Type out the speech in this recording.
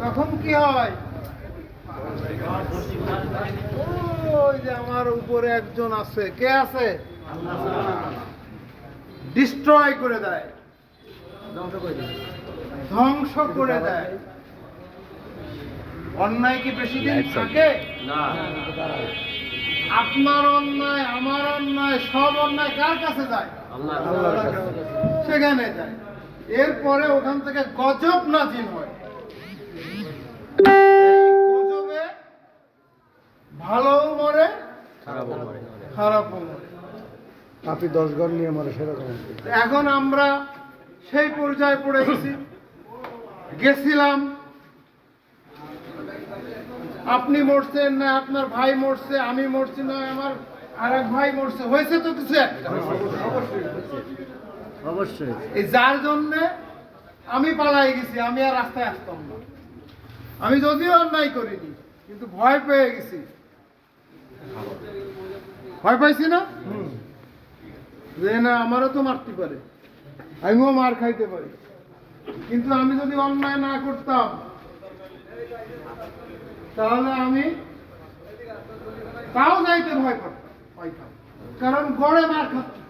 তখন কি হয়? ওই যে আমার উপরে একজন আছে। কে আছে? ডিস্ট্রয় করে দেয়। ধ্বংস করে দেয়। অন্যায় কি বেশি দিন থাকে? আপনার অন্যায় আমার অন্যায় সব অন্যায় কার কাছে যায়? সেখানে যায়। এরপরে ওখান থেকে গজব নাজিল হয়। গজবে ভালোও মরে খারাপও মরে। আপনি দশ ঘর নিয়ে মরে সেরকম। এখন আমরা সেই পর্যায়ে পড়ে গেছি। গেছিলাম। আপনি মরছেন না আপনার ভাই মরছে আমি মরছি না আমার আর এক ভাই মরছে। হয়েছে তো কিছু? অবশ্যই। এই যার জন্য আমি পালাই গেছি আমি আর রাস্তায় আসতাম না। আমি যদিও অন্যায় করিনি, কিন্তু ভয় পেয়ে গেছি। ভয় পাইছি না? যে না, আমারও তো মারতে পারে। আমিও মার খাইতে পারি। কিন্তু আমি যদি অন্যায় না করতাম, তাহলে আমি তাও যাইতে ভয় পাইতাম। কারণ গড়ে মার খাচ্ছি।